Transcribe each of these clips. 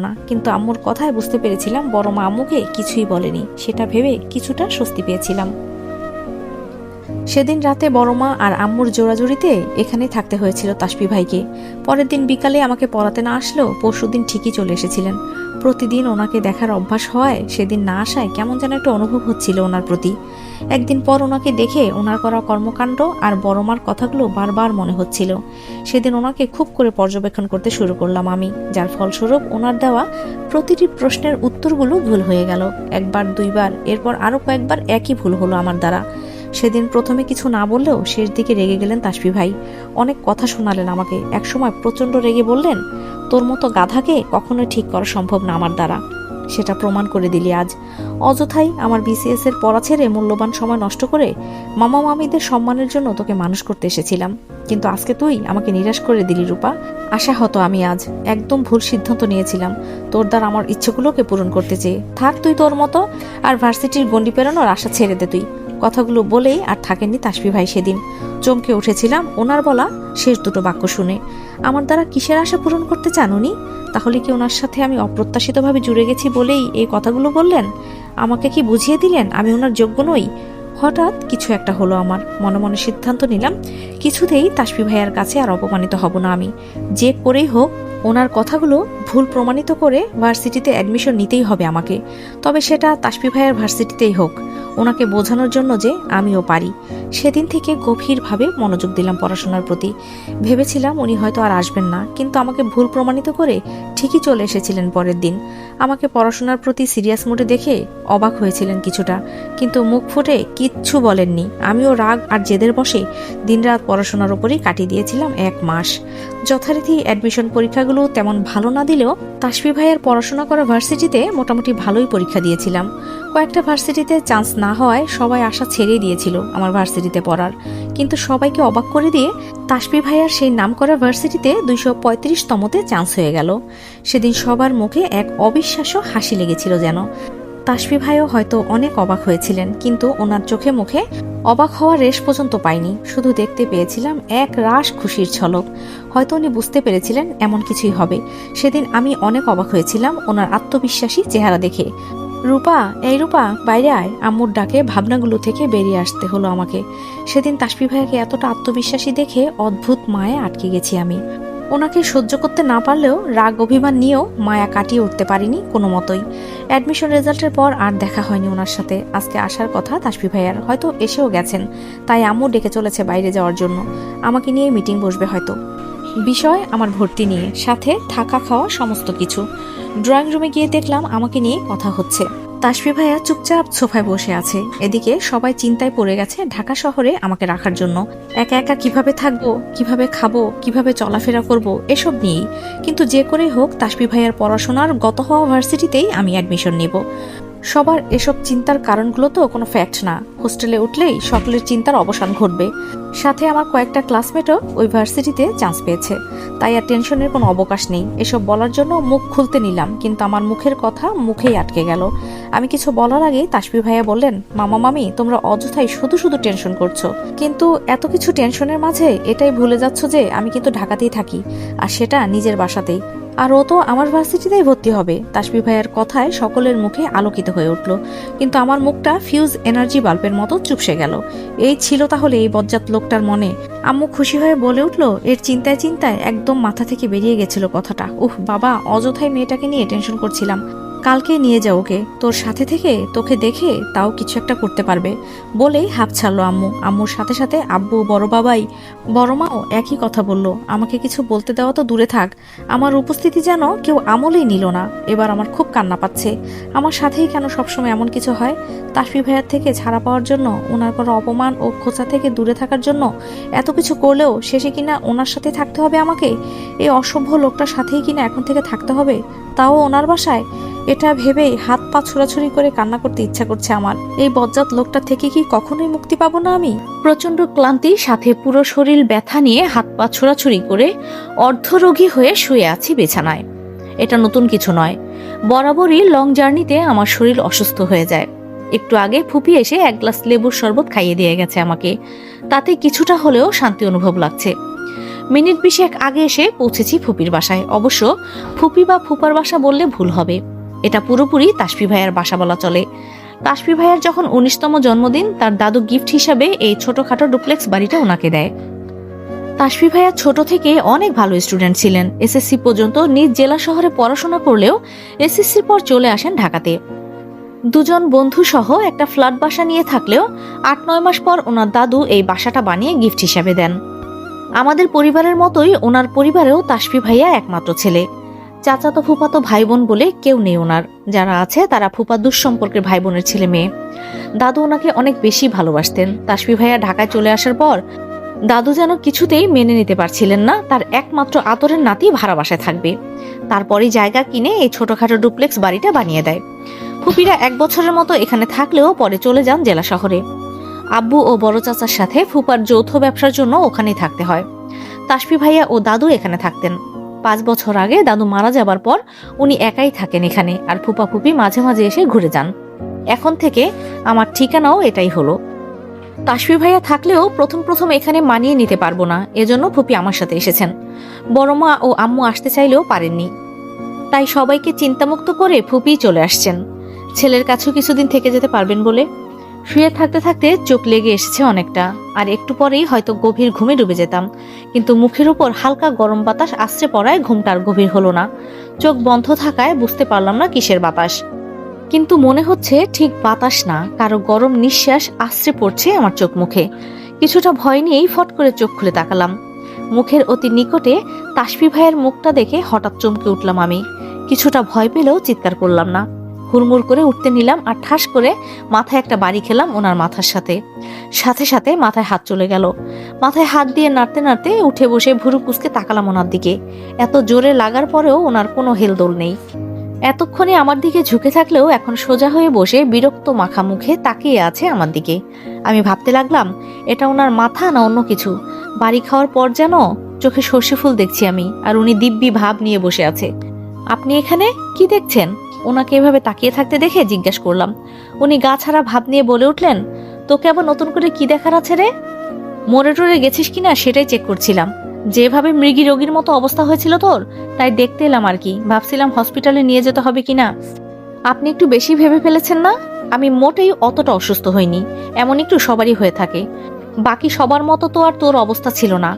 না। কিন্তু আম্মুর কথায় বুঝতে পেরেছিলাম বড় মা আম্মুকে কিছুই বলেনি। সেটা ভেবে কিছুটা স্বস্তি পেয়েছিলাম। সেদিন রাতে বড় মা আর আম্মুর জোড়াজুড়িতে এখানে থাকতে হয়েছিল তাসপি ভাইকে। পরের দিন বিকালে আমাকে পড়াতে না আসলেও পরশুদিন ঠিকই চলে এসেছিলেন। প্রতিদিন ওনাকে দেখার অভ্যাস হয়, সেদিন না আসায় কেমন যেন একটা অনুভব হচ্ছিল ওনার প্রতি। একদিন পর ওনাকে দেখে ওনার করা কর্মকাণ্ড আর বড়মার কথাগুলো বারবার মনে হচ্ছিল। সেদিন ওনাকে খুব করে পর্যবেক্ষণ করতে শুরু করলাম আমি, যার ফলস্বরূপ ওনার দেওয়া প্রতিটি প্রশ্নের উত্তরগুলো ভুল হয়ে গেল। একবার, দুইবার, এরপর আরও কয়েকবার একই ভুল হলো আমার দ্বারা। সেদিন প্রথমে কিছু না বললেও শেষ দিকে রেগে গেলেন তাসফি ভাই। অনেক কথা শোনালেন আমাকে। একসময় প্রচণ্ড রেগে বললেন তোর মতো গাধাকে কখনোই ঠিক করা সম্ভব না আমার দ্বারা। সেটা প্রমাণ করে দিলি আজ। অযথাই আমার বিসিএস এর পড়া ছেড়ে মূল্যবান সময় নষ্ট করে মামা মামিদের সম্মানের জন্য তোকে মানুষ করতে এসেছিলাম। কিন্তু আজকে তুই আমাকে নিরাশ করে দিলি রূপা। আশা হতো আমি আজ একদম ভুল সিদ্ধান্ত নিয়েছিলাম। তোর দ্বারা আমার ইচ্ছেগুলোকে পূরণ করতে চেয়ে। থাক তুই তোর মতো, আর ভার্সিটির গন্ডি পেরানোর আশা ছেড়ে দে তুই। কথাগুলো বলেই আর থাকেননি তাসফি ভাই সেদিন। চমকে উঠেছিলাম, ওনার বলা শেষ দুটো বাক্য শুনে। আমার দ্বারা কিসের আশা পূরণ করতে চান উনি তাহলে কি ওনার সাথে আমি অপ্রত্যাশিতভাবে জুড়ে গেছি বলেই এই কথাগুলো বললেন? আমাকে কি বুঝিয়ে দিলেন আমি ওনার যোগ্য নই? হঠাৎ কিছু একটা হলো আমার। মনে মনে সিদ্ধান্ত নিলাম, কিছুতেই তাসফি ভাইয়ার কাছে আর অপমানিত হব না আমি। যে করেই হোক, ওনার কথাগুলো ভুল প্রমাণিত করে ভার্সিটিতে অ্যাডমিশন নিতেই হবে আমাকে। তবে সেটা তাসফি ভাইয়ার ভার্সিটিতেই হোক। ওনাকে বোঝানোর জন্য যে আমিও পারি। সেদিন থেকে গভীরভাবে মনোযোগ দিলাম পড়াশোনার প্রতি। ভেবেছিলাম উনি হয়তো আর আসবেন না, কিন্তু আমাকে ভুল প্রমাণিত করে ঠিকই চলে এসেছিলেন পরের দিন। আমাকে পড়াশোনার প্রতি সিরিয়াস মোডে দেখে অবাক হয়েছিলেন কিছুটা, কিন্তু মুখ ফুটে কিচ্ছু বলেননি। আমিও রাগ আর জেদের বসে দিনরাত পড়াশোনার ওপরই কাটিয়ে দিয়েছিলাম এক মাস। যথারীতি অ্যাডমিশন পরীক্ষাগুলো তেমন ভালো না দিলেও তাসফি ভাইয়ের পড়াশোনা করা ভার্সিটিতে মোটামুটি ভালোই পরীক্ষা দিয়েছিলাম। কয়েকটা ভার্সিটিতে চান্স না হওয়ায় সবাই আশা ছেড়েই দিয়েছিল আমার ভার্সিটিতে পড়ার। কিন্তু সবাইকে অবাক করে দিয়ে তাসপি ভাইয়ার সেই নাম করা ভার্সিটিতে দুইশো পঁয়ত্রিশতমতে চান্স হয়ে গেল। সেদিন সবার মুখে এক অবিশ্বাস্য হাসি লেগেছিল যেন। তাসফি ভাইও হয়তো অনেক অবাক হয়েছিলেন, কিন্তু ওনার চোখে মুখে অবাক হওয়ার রেশ পর্যন্ত পাইনি। শুধু দেখতে পেয়েছিলাম এক রাস খুশির ঝলক। হয়তো উনি বুঝতে পেরেছিলেন এমন কিছুই হবে। সেদিন আমি অনেক অবাক হয়েছিলাম ওনার আত্মবিশ্বাসী চেহারা দেখে। রূপা, এই রূপা, বাইরে আয়। আম্মুর ডাকে ভাবনাগুলো থেকে বেরিয়ে আসতে হলো আমাকে। সেদিন তাসপি ভাইয়াকে এতটা আত্মবিশ্বাসী দেখে অদ্ভুত মায়ে আটকে গেছি আমি। ওনাকে সহ্য করতে না পারলেও রাগ অভিমান নিয়েও মায়া কাটিয়ে উঠতে পারিনি কোনো মতোই। অ্যাডমিশন রেজাল্টের পর আর দেখা হয়নি ওনার সাথে। আজকে আসার কথা তাসপি ভাইয়ার। হয়তো এসেও গেছেন। তাই আম্মু ডেকে চলেছে বাইরে যাওয়ার জন্য। আমাকে নিয়ে মিটিং বসবে হয়তো। বিষয় আমার ভর্তি নিয়ে, সাথে থাকা খাওয়া সমস্ত কিছু। ড্রয়িং রুমে গিয়ে দেখলাম আমাকে নিয়ে কথা হচ্ছে। তাসফি ভাইয়া চুপচাপ সোফায় বসে আছে। এদিকে সবাই চিন্তায় পড়ে গেছে ঢাকা শহরে আমাকে রাখার জন্য। একা একা কীভাবে থাকব, কীভাবে খাব, কীভাবে চলাফেরা করব, এসব নিয়েই। কিন্তু যে করেই হোক, তাসফি ভাইয়ার পড়াশোনার গত হওয়া ভার্সিটিতেই আমি অ্যাডমিশন নেব। সবার এসব চিন্তার কারণগুলো তো কোনো ফ্যাক্ট না। হোস্টেলে উঠলেই সকলের চিন্তার অবসান ঘটবে। সাথে আমার কয়েকটা ক্লাসমেটও ওই ভার্সিটিতে চান্স পেয়েছে। তাই আর টেনশনের কোনো অবকাশ নেই। এসব বলার জন্য মুখ খুলতে নিলাম, কিন্তু আমার মুখের কথা মুখেই আটকে গেল। আমি কিছু বলার আগেই তাসপি ভাইয়া বললেন, মামা, মামি, তোমরা অযথাই শুধু শুধু টেনশন করছ। কিন্তু এত কিছু টেনশনের মাঝে এটাই ভুলে যাচ্ছ যে আমি কিন্তু ঢাকাতেই থাকি, আর সেটা নিজের বাসাতেই। আর ও তো আমার ভার্সিটিতেই ভর্তি হবে। তাসবি ভাইয়ের কথায় সকলের মুখে আলোকিত হয়ে উঠল। কিন্তু আমার মুখটা ফিউজ এনার্জি বাল্বের মতো চুপসে গেল। এই ছিল তাহলে এই বজ্জাত লোকটার মনে। আম্মু খুশি হয়ে বলে উঠল, এর চিন্তায় চিন্তায় একদম মাথা থেকে বেরিয়ে গেছিল কথাটা। উহ, বাবা, অযথায় মেয়েটাকে নিয়ে টেনশন করছিলাম। কালকে নিয়ে যাও ওকে। তোর সাথে থেকে তোকে দেখে তাও কিছু একটা করতে পারবে বলেই হাফ ছাড়লো আম্মু। আম্মুর সাথে সাথে আব্বু, বড় বাবাই, বড় মাও একই কথা বলল। আমাকে কিছু বলতে দেওয়া তো দূরে থাক। আমার উপস্থিতি যেন কেউ আমলেই নিল না। এবার আমার খুব কান্না পাচ্ছে। আমার সাথেই কেন সবসময় এমন কিছু হয়? তাসফি ভাইয়ার থেকে ছাড়া পাওয়ার জন্য, ওনার কোনো অপমান ও খোঁচা থেকে দূরে থাকার জন্য এত কিছু করলেও শেষে কিনা ওনার সাথে থাকতে হবে আমাকে? এই অসভ্য লোকটার সাথেই কিনা এখন থেকে থাকতে হবে? তাও ওনার বাসায়? এটা ভেবেই হাত পা ছোড়াছুড়ি করে কান্না করতে ইচ্ছা করছে আমার। এই বজ্জাত লোকটা থেকে কি কখনোই মুক্তি পাবো না আমি? প্রচণ্ড ক্লান্তি, সাথে পুরো শরীর ব্যথা নিয়ে হাত পা ছোড়াছুড়ি করে অর্ধরোগী হয়ে শুয়ে আছি বিছানায়। এটা নতুন কিছু নয়। বরাবরই লং জার্নিতে আমার শরীর অসুস্থ হয়ে যায়। একটু আগে ফুপি এসে এক গ্লাস লেবুর শরবত খাইয়ে দিয়ে গেছে আমাকে। তাতে কিছুটা হলেও শান্তি অনুভব লাগছে। মিনিট বিশেক আগে এসে পৌঁছেছি ফুপির বাসায়। অবশ্য ফুপি বা ফুপার বাসা বললে ভুল হবে। এটা পুরোপুরি তাসফি ভাইয়ার বাসা বলা চলে। তাসফি ভাইয়ার যখন উনিশতম জন্মদিন, তার দাদু গিফট হিসাবে এই ছোটখাটো ডুপ্লেক্স বাড়িটা ওনাকে দেয়। তাসফি ভাইয়া ছোট থেকে অনেক ভালো স্টুডেন্ট ছিলেন। এসএসসি পর্যন্ত নিজ জেলা শহরে পড়াশোনা করলেও এসএসসির পর চলে আসেন ঢাকাতে। দুজন বন্ধু সহ একটা ফ্ল্যাট বাসা নিয়ে থাকলেও আট নয় মাস পর ওনার দাদু এই বাসাটা বানিয়ে গিফট হিসাবে দেন। আমাদের পরিবারের মতোই ওনার পরিবারেও তাসফি ভাইয়া একমাত্র ছেলে। চাচাতো ফুপাতো ভাই বোন বলে কেউ নেই ওনার। যারা আছে, তারা ফুপা দুঃসম্পর্কের ভাই বোনের ছেলে মেয়ে। দাদু ওনাকে অনেক বেশি ভালোবাসতেন। তাসফি ভাইয়া ঢাকায় চলে আসার পর, দাদু যেন কিছুতেই মেনে নিতে পারছিলেন না, তার একমাত্র আতরের নাতি ভাড়া বাসায় থাকবে। তারপরেই জায়গা কিনে এই ছোটখাটো ডুপ্লেক্স বাড়িটা বানিয়ে দেয়। ফুপিরা এক বছরের মতো এখানে থাকলেও পরে চলে যান জেলা শহরে। আব্বু ও বড় চাচার সাথে ফুপার যৌথ ব্যবসার জন্য ওখানেই থাকতে হয়। তাসফি ভাইয়া ও দাদু এখানে থাকতেন। পাঁচ বছর আগে দাদু মারা যাবার পর উনি একাই থাকেন এখানে আর ফুপা ফুপি মাঝে মাঝে এসে ঘুরে যান। এখন থেকে আমার ঠিকানাও এটাই হলো। তাসফি ভাইয়া থাকলেও প্রথম প্রথম এখানে মানিয়ে নিতে পারব না, এজন্য ফুপি আমার সাথে এসেছেন। বড় মা ও আম্মু আসতে চাইলেও পারেননি। তাই সবাইকে চিন্তামুক্ত করে ফুপি চলে আসছেন। ছেলের কাছেও কিছুদিন থেকে যেতে পারবেন বলে শুয়ে থাকতে থাকতে চোখ লেগে এসেছে অনেকটা। আর একটু পরেই হয়তো গভীর ঘুমে ডুবে যেতাম। কিন্তু মুখের উপর হালকা গরম বাতাস আসছে পড়ায় ঘুমটার গভীর হলো না। চোখ বন্ধ থাকায় বুঝতে পারলাম না কিসের বাতাস। কিন্তু মনে হচ্ছে ঠিক বাতাস না, কারও গরম নিঃশ্বাস আশ্রে পড়ছে আমার চোখ মুখে। কিছুটা ভয় নিয়েই ফট করে চোখ খুলে তাকালাম। মুখের অতি নিকটে তাসফি ভাইয়ের মুখটা দেখে হঠাৎ চমকে উঠলাম আমি। কিছুটা ভয় পেলেও চিৎকার করলাম না। হুড়মুড় করে উঠতে নিলাম আর ঠাস করে মাথায় একটা বাড়ি খেলাম ওনার মাথার সাথে। সাথে সাথে মাথায় হাত চলে গেল। মাথায় হাত দিয়ে নাড়তে নাড়তে উঠে বসে ভুরু কুচকে তাকালাম ওনার দিকে। এত জোরে লাগার পরেও ওনার কোনো হেলদোল নেই। এতক্ষণে আমার দিকে ঝুঁকে থাকলেও এখন সোজা হয়ে বসে বিরক্ত মাখা মুখে তাকিয়ে আছে আমার দিকে। আমি ভাবতে লাগলাম, এটা ওনার মাথা না অন্য কিছু? বাড়ি খাওয়ার পর যেন চোখে সর্ষে ফুল দেখছি আমি, আর উনি দিব্যি ভাব নিয়ে বসে আছে। আপনি এখানে কি দেখছেন? ওনাকে এভাবে তাকিয়ে থাকতে দেখে জিজ্ঞেস করলাম, উনি গা ছাড়া ভাব নিয়ে বলে উঠলেন, তোকে আবার নতুন করে কি দেখার আছে রে? মরে টরে গেছিস কিনা সেটাই চেক করছিলাম। যেভাবে মৃগী রোগীর মতো অবস্থা হয়েছিল তোর, তাই দেখতে এলাম আর কি, ভাবছিলাম হসপিটালে নিয়ে যেতে হবে কিনা আপনি একটু বেশি ভেবে ফেলেছেন না? আমি মোটেই অতটা অসুস্থ হইনি, এমন একটু সবারই হয়ে থাকে। বাকি সবার মতো তো আর তোর অবস্থা ছিল না।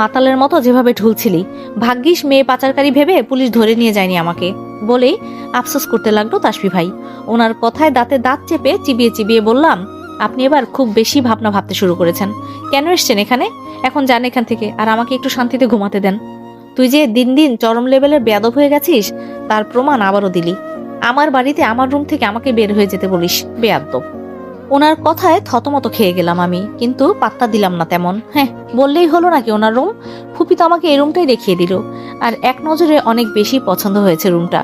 মাতালের মতো যেভাবে ঢুলছিলি, ভাগ্যিস মেয়ে পাচারকারী ভেবে পুলিশ ধরে নিয়ে যায়নি আমাকে। বলেই আফসোস করতে লাগল তাসফি ভাই। ওনার কথায় দাঁতে দাঁত চেপে চিবিয়ে চিবিয়ে বললাম, আপনি এবার খুব বেশি ভাবনা ভাবতে শুরু করেছেন। কেন এসছেন এখানে? এখন যান এখান থেকে, আর আমাকে একটু শান্তিতে ঘুমাতে দেন। তুই যে দিন দিন চরম লেভেলের বেয়াদব হয়ে গেছিস, তার প্রমাণ আবারও দিলি। আমার বাড়িতে আমার রুম থেকে আমাকে বের হয়ে যেতে বলিস, বেয়াদব। ওনার কথায় থতমত খেয়ে গেলাম আমি, কিন্তু পাত্তা দিলাম না তেমন। হ্যাঁ বললেই হলো নাকি ওনার রুম? ফুপি তো আমাকে এই রুমটাই দেখিয়ে দিল। আর এক নজরে অনেক বেশি পছন্দ হয়েছে রুমটা।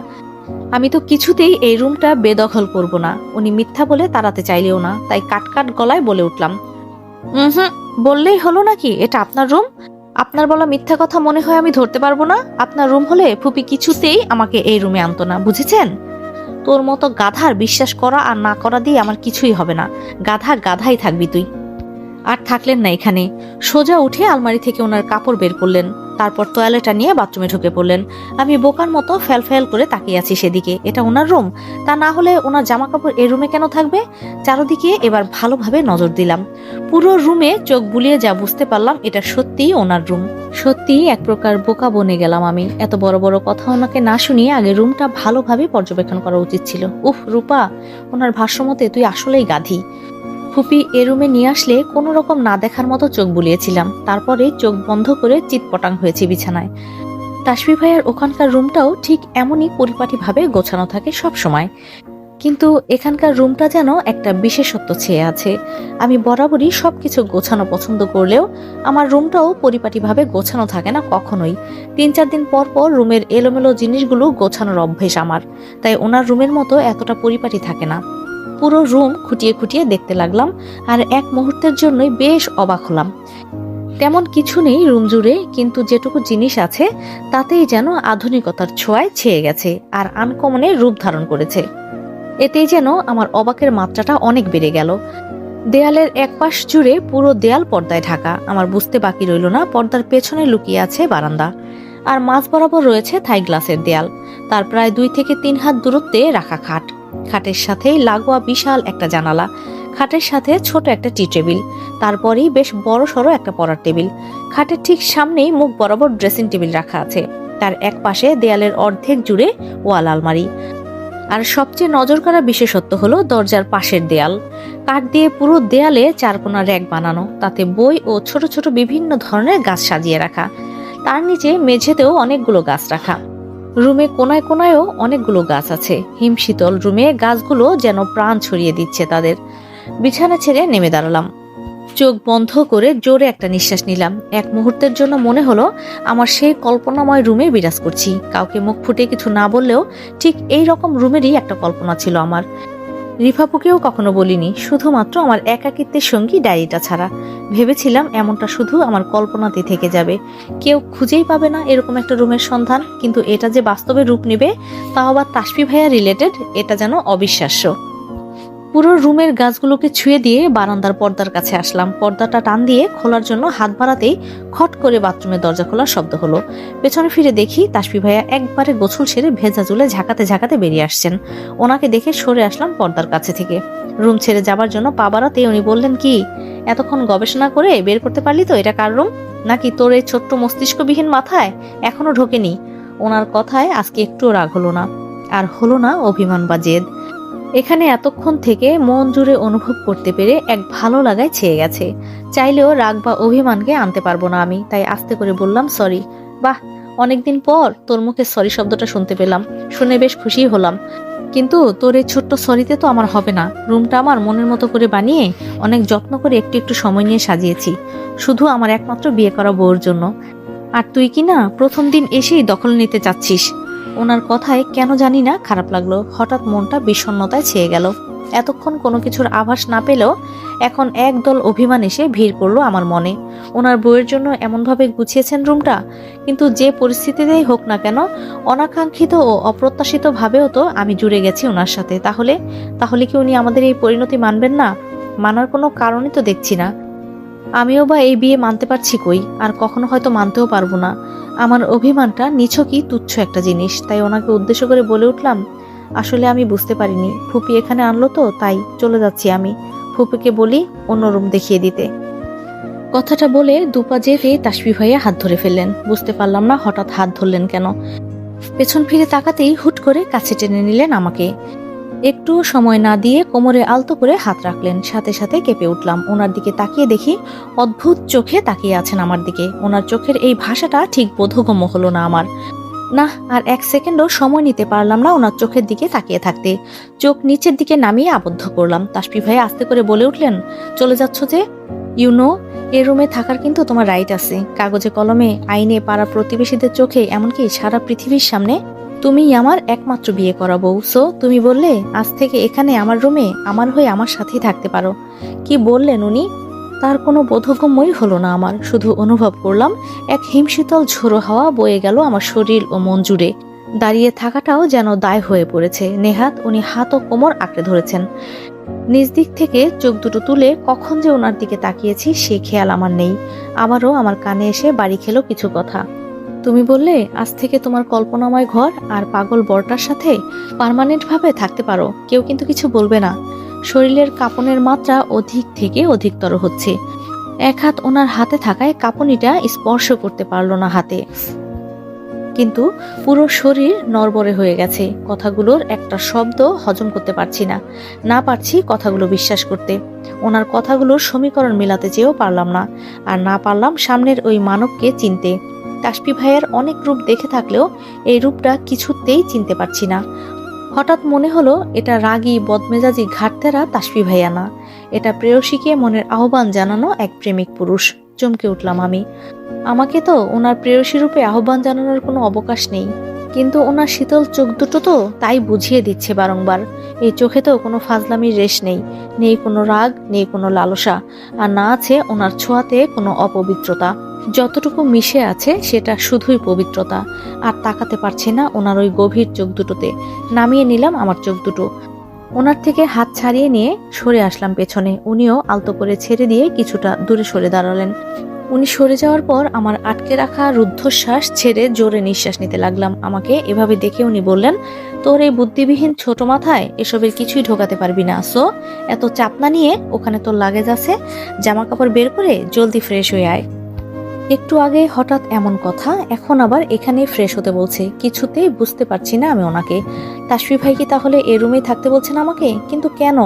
আমি তো কিছুতেই এই রুমটা বেদখল করব না। উনি মিথ্যা বলে তাড়াতে চাইলেও না, তাই কাটকাট গলায় বলে উঠলাম। হুম, বললেই হলো নাকি? এটা আপনার রুম? আপনার বলা মিথ্যা কথা মনে হয় আমি ধরতে পারব না? আপনার রুম হলে ফুপি কিছুতেই আমাকে এই রুমে আনতো না, বুঝেছেন? তোর মতো গাধার বিশ্বাস করা আর না করা দিয়ে আমার কিছুই হবে না। গাধা গাধাই থাকবি তুই। আর থাকলেন না এখানে। সোজা উঠে আলমারি থেকে ওনার কাপড় বের করলেন। তারপর টয়লেটটা নিয়ে বাথরুমে ঢুকে পড়লেন। আমি বোকার মতো ফ্যাল ফ্যাল করে তাকিয়ে আছি সেদিকে। এটা ওনার রুম তা না হলে ওনার জামা কাপড় এই রুমে কেন থাকবে? চারদিকে এবার ভালোভাবে নজর দিলাম। পুরো রুমে চোখ বুলিয়ে যা বুঝতে পারলাম, এটা সত্যিই ওনার রুম সত্যিই এক প্রকার বোকা বনে গেলাম আমি। এত বড় বড় কথা ওনাকে না শুনিয়ে আগে রুমটা ভালোভাবে পর্যবেক্ষণ করা উচিত ছিল। উফ, রূপা, ওনার ভাষ্যমতে তুই আসলেই গাধি। ফুপি এ রুমে নিয়ে আসলে কোনো রকম না দেখার মতো চোখ বুলিয়েছিলাম। তারপরে চোখ বন্ধ করে চিৎপটাং হয়েছে বিছানায়। তাসফি ভাইয়ার ওখানকার রুমটাও ঠিক এমনই পরিপাটিভাবে গোছানো থাকে সব সময় কিন্তু এখানকার রুমটা যেন একটা বিশেষত্ব ছেয়ে আছে। আমি বরাবরই সব কিছু গোছানো পছন্দ করলেও আমার রুমটাও পরিপাটিভাবে গোছানো থাকে না কখনোই। তিন চার দিন পর পর রুমের এলোমেলো জিনিসগুলো গোছানোর অভ্যেস আমার। তাই ওনার রুমের মতো এতটা পরিপাটি থাকে না। পুরো রুম খুঁটিয়ে খুঁটিয়ে দেখতে লাগলাম আর এক মুহূর্তের জন্যই বেশ অবাক হলাম। তেমন কিছু নেই রুম জুড়ে, কিন্তু যেটুকু জিনিস আছে, তাতেই যেন আধুনিকতার ছোঁয়ায় ছেয়ে গেছে আর আনকমনে রূপ ধারণ করেছে। এতেই যেন আমার অবাকের মাত্রাটা অনেক বেড়ে গেল। দেয়ালের এক পাশ জুড়ে পুরো দেয়াল পর্দায় ঢাকা, আমার বুঝতে বাকি রইল না পর্দার পেছনে লুকিয়ে আছে বারান্দা। আর মাঝ বরাবর রয়েছে থাই গ্লাসের দেয়াল, তার প্রায় দুই থেকে তিন হাত দূরত্বে রাখা খাট। খাটের সাথেই লাগোয়া বিশাল একটা জানালা, খাটের সাথে ছোট একটা টি টেবিল, তারপরেই বেশ বড় সড়ো একটা পড়ার টেবিল। খাটের ঠিক সামনেই মুখ বরাবর ড্রেসিং টেবিল রাখা আছে, তার এক পাশে দেয়ালের অর্ধেক জুড়ে ওয়াল আলমারি। আর সবচেয়ে নজর করা বিশেষত্ব হলো দরজার পাশের দেয়াল। কাঠ দিয়ে পুরো দেয়ালে চারকোনা র্যাক বানানো, তাতে বই ও ছোট ছোট বিভিন্ন ধরনের গাছ সাজিয়ে রাখা। তার নিচে মেঝেতেও অনেকগুলো গাছ রাখা। রুমে কোনায় কোনায়ও অনেকগুলো গাছ আছে। হিমশীতল রুমে গাছগুলো যেন প্রাণ ছড়িয়ে দিচ্ছে তাদের। বিছানা ছেড়ে নেমে দাঁড়ালাম। চোখ বন্ধ করে জোরে একটা নিঃশ্বাস নিলাম। এক মুহূর্তের জন্য মনে হলো, আমার সেই কল্পনাময় রুমে বিরাজ করছি। কাউকে মুখ ফুটে কিছু না বললেও ঠিক এই রকম রুমেরই একটা কল্পনা ছিল আমার। রিফাপুকেও কখনো বলিনি, শুধুমাত্র আমার একাকিত্বের সঙ্গী ডায়েরিটা ছাড়া। ভেবেছিলাম এমনটা শুধু আমার কল্পনাতে থেকে যাবে। কেউ খুঁজেই পাবে না এরকম একটা রুমের সন্ধান, কিন্তু এটা যে বাস্তবে রূপ নেবে, তাও আবার তাসপি ভাইয়া রিলেটেড এটা যেন অবিশ্বাস্য। পুরো রুমের গাছগুলোকে ছুঁয়ে দিয়ে বারান্দার পর্দার কাছে আসলাম। পর্দাটা টান দিয়ে খোলার জন্য হাত বাড়াতেই খট করে বাথরুমের দরজা খোলার শব্দ হলো। পেছনে ফিরে দেখি তাসপি ভাইয়া একবারে গোছল সেরে ভেজা চুলে ঝাঁকাতে ঝাঁকাতে বেরিয়ে আসছেন। ওনাকে দেখে সরে আসলাম পর্দার কাছে থেকে। রুম ছেড়ে যাবার জন্য পা বাড়াতে উনি বললেন, কি, এতক্ষণ গবেষণা করে বের করতে পারলি তো? এটা কার রুম? নাকি তোর এই ছোট্ট মস্তিষ্কবিহীন মাথায় এখনও ঢোকেনি? ওনার কথায় আজকে একটুও রাগ হলো না। আর হলো না অভিমান বা জেদ। এখানে এতক্ষণ থেকে মন জুড়ে অনুভব করতে পেরে এক ভালো লাগায় ছেয়ে গেছে। চাইলেও রাগ বা অভিমানকে আনতে পারব না আমি, তাই আস্তে করে বললাম, সরি। বাহ, অনেকদিন পর তোর মুখে সরি শব্দটা শুনতে পেলাম, শুনে বেশ খুশি হলাম। কিন্তু তোর এই ছোট্ট সরিতে তো আমার হবে না। রুমটা আমার মনের মতো করে বানিয়ে অনেক যত্ন করে একটু একটু সময় নিয়ে সাজিয়েছি। শুধু আমার একমাত্র বিয়ে করা বউর জন্য। আর তুই কি না প্রথম দিন এসেই দখল নিতে চাচ্ছিস? ওনার কথায় কেন জানি না খারাপ লাগল। হঠাৎ মনটা বিষণ্ণতায় ছেয়ে গেল। এতক্ষণ কোনো কিছুর আভাস না পেলেও এখন একদল অভিমান এসে ভিড় করল আমার মনে। ওনার বইয়ের জন্য এমনভাবে গুছিয়েছেন রুমটা? কিন্তু যে পরিস্থিতিতেই হোক না কেন, অনাকাঙ্ক্ষিত ও অপ্রত্যাশিতভাবেও তো আমি জুড়ে গেছি ওনার সাথে। তাহলে তাহলে কি উনি আমাদের এই পরিণতি মানবেন না? মানার কোনো কারণই তো দেখছি না। আমিও বা এই বিয়ে মানতে পারছি কই? আর কখনো হয়তো মানতেও পারব না। আমার অভিমানটা নিছকই তুচ্ছ একটা জিনিস, তাই ওনাকে উদ্দেশ্য করে বলে উঠলাম, আসলে আমি বুঝতে পারিনি, ফুপি এখানে আনলো তো, তাই চলে যাচ্ছি আমি। ফুপিকে বলি অন্য রুম দেখিয়ে দিতে। কথাটা বলে দুপা যেতে তাসবি ভাইয়া হাত ধরে ফেললেন। বুঝতে পারলাম না হঠাৎ হাত ধরলেন কেন। পেছন ফিরে তাকাতেই হুট করে কাছে টেনে নিলেন আমাকে। একটু সময় না দিয়ে কোমরে আলতো করে হাত রাখলেন। সাথে সাথে কেঁপে উঠলাম। ওনার দিকে তাকিয়ে দেখি অদ্ভুত চোখে তাকিয়ে আছেন আমার দিকে। ওনার চোখের এই ভাষাটা ঠিক বোধগম্য হলো না আমার। না আর এক সেকেন্ডও সময় নিতে পারলাম না ওনার চোখের দিকে তাকিয়ে থাকতে। চোখ নিচের দিকে নামিয়ে আবদ্ধ করলাম। তাসপি ভাই আস্তে করে বলে উঠলেন, চলে যাচ্ছ যে? ইউনো এ রুমে থাকার কিন্তু তোমার রাইট আছে। কাগজে কলমে, আইনে পাড়া প্রতিবেশীদের চোখে, এমনকি সারা পৃথিবীর সামনে তুমিই আমার একমাত্র বিয়ে করা বউ। সো তুমি বললে, আজ থেকে এখানে আমার রুমে আমার হয়ে আমার সাথেই থাকতে পারো। কি বললেন উনি? তার কোনো বোধগম্যই হলো না আমার। শুধু অনুভব করলাম, এক হিমশীতল ঝোড়ো হাওয়া বয়ে গেল আমার শরীর ও মন জুড়ে। দাঁড়িয়ে থাকাটাও যেন দায় হয়ে পড়েছে। নেহাত উনি হাত ও কোমর আঁকড়ে ধরেছেন। নিজ দিক থেকে চোখ দুটো তুলে কখন যে ওনার দিকে তাকিয়েছি, সে খেয়াল আমার নেই। আবারও আমার কানে এসে বাড়ি খেলো কিছু কথা। তুমি বললে, আজ থেকে তোমার কল্পনাময় ঘর আর পাগল বরটার সাথে পার্মানেন্ট ভাবে থাকতে পারো। কেউ কিন্তু কিছু বলবে না। শরীরের কাঁপনের মাত্রা অধিক থেকে অধিকতর হচ্ছে। এক হাত ওনার হাতে থাকায় কাঁপনিটা স্পর্শ করতে পারল না হাতে। কিন্তু পুরো শরীর নরবরে হয়ে গেছে। কথাগুলোর একটা শব্দ হজম করতে পারছি না। না পারছি কথাগুলো বিশ্বাস করতে। ওনার কথাগুলোর সমীকরণ মেলাতে চেয়েও পারলাম না। আর না পারলাম সামনের ওই মানবকে চিনতে। কাশপি ভাইয়ের অনেক রূপ দেখে থাকলেও এই রূপটা কিছুতেই চিনতে পারছি না। হঠাৎ মনে হলো, এটা রাগী, বদমেজাজি ঘাটতেরা তাসপি ভাইয়া না। এটা প্রেয়সীকে মনের আহ্বান জানানো এক প্রেমিক পুরুষ। চমকে উঠলাম আমি। আমাকে তো ওনার প্রেয়সী রূপে আহ্বান জানানোর কোনো অবকাশ নেই। কিন্তু ওনার শীতল চোখ দুটো তো তাই বুঝিয়ে দিচ্ছে বারংবার। এই চোখে তো কোনো ফাজলামির রেশ নেই। নেই কোনো রাগ, নেই কোনো লালসা। আর না আছে ওনার ছোঁয়াতে কোনো অপবিত্রতা। যতটুকু মিশে আছে সেটা শুধুই পবিত্রতা। আর তাকাতে পারছি না ওনার ওই গভীর চোখ দুটোতে। নামিয়ে নিলাম আমার চোখ দুটো। ওনার থেকে হাত ছাড়িয়ে নিয়ে সরে আসলাম পেছনে। উনিও আলতো করে ছেড়ে দিয়ে কিছুটা দূরে সরে দাঁড়ালেন। উনি সরে যাওয়ার পর আমার আটকে রাখা রুদ্ধশ্বাস ছেড়ে জোরে নিঃশ্বাস নিতে লাগলাম। আমাকে এভাবে দেখে উনি বললেন, তোর এই বুদ্ধিবিহীন ছোট মাথায় এসবের কিছুই ঢোকাতে পারবি না, সো? এত চাপ না নিয়ে ওখানে তোর লাগেজ আছে? জামা কাপড় বের করে জলদি ফ্রেশ হয়ে আয়। একটু আগে হঠাৎ এমন কথা, এখন আবার এখানে ফ্রেশ হতে বলছে। কিছুতেই বুঝতে পারছি না আমি ওনাকে। তাসফি ভাই কি তাহলে এ রুমেই থাকতে বলছেন আমাকে? কিন্তু কেন?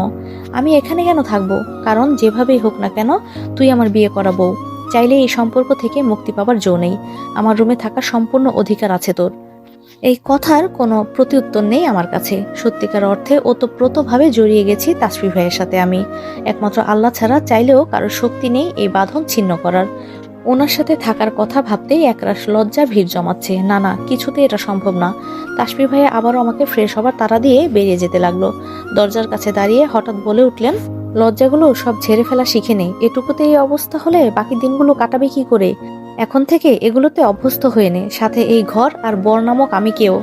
আমি এখানে কেন থাকব? কারণ যেভাবেই হোক না কেন, তুই আমার বিয়ে করাবো চাইলে এই সম্পর্ক থেকে মুক্তি পাবার জো নেই। আমার রুমে থাকার সম্পূর্ণ অধিকার আছে তোর। এই কথার কোনো প্রত্যুত্তর নেই আমার কাছে। সত্যিকার অর্থে ওতপ্রোতভাবে জড়িয়ে গেছি তাসফি ভাইয়ের সাথে আমি। একমাত্র আল্লাহ ছাড়া চাইলেও কারোর শক্তি নেই এই বাঁধন ছিন্ন করার। ওনার সাথে থাকার কথা ভাবতেই একরাশ লজ্জা ভিড় জমাচ্ছে। না না কিছুতে এটা সম্ভব না। তাসপি ভাইয়া আবারও আমাকে ফ্রেশ হবার তারা দিয়ে বেরিয়ে যেতে লাগল। দরজার কাছে দাঁড়িয়ে হঠাৎ বলে উঠলেন, লজ্জাগুলো সব ঝেড়ে ফেলা শিখে নেই এটুকুতে এই অবস্থা হলে বাকি দিনগুলো কাটাবে কি করে? এখন থেকে এগুলোতে অভ্যস্ত হয়ে নে। সাথে এই ঘর আর বর নামক আমি কেউ।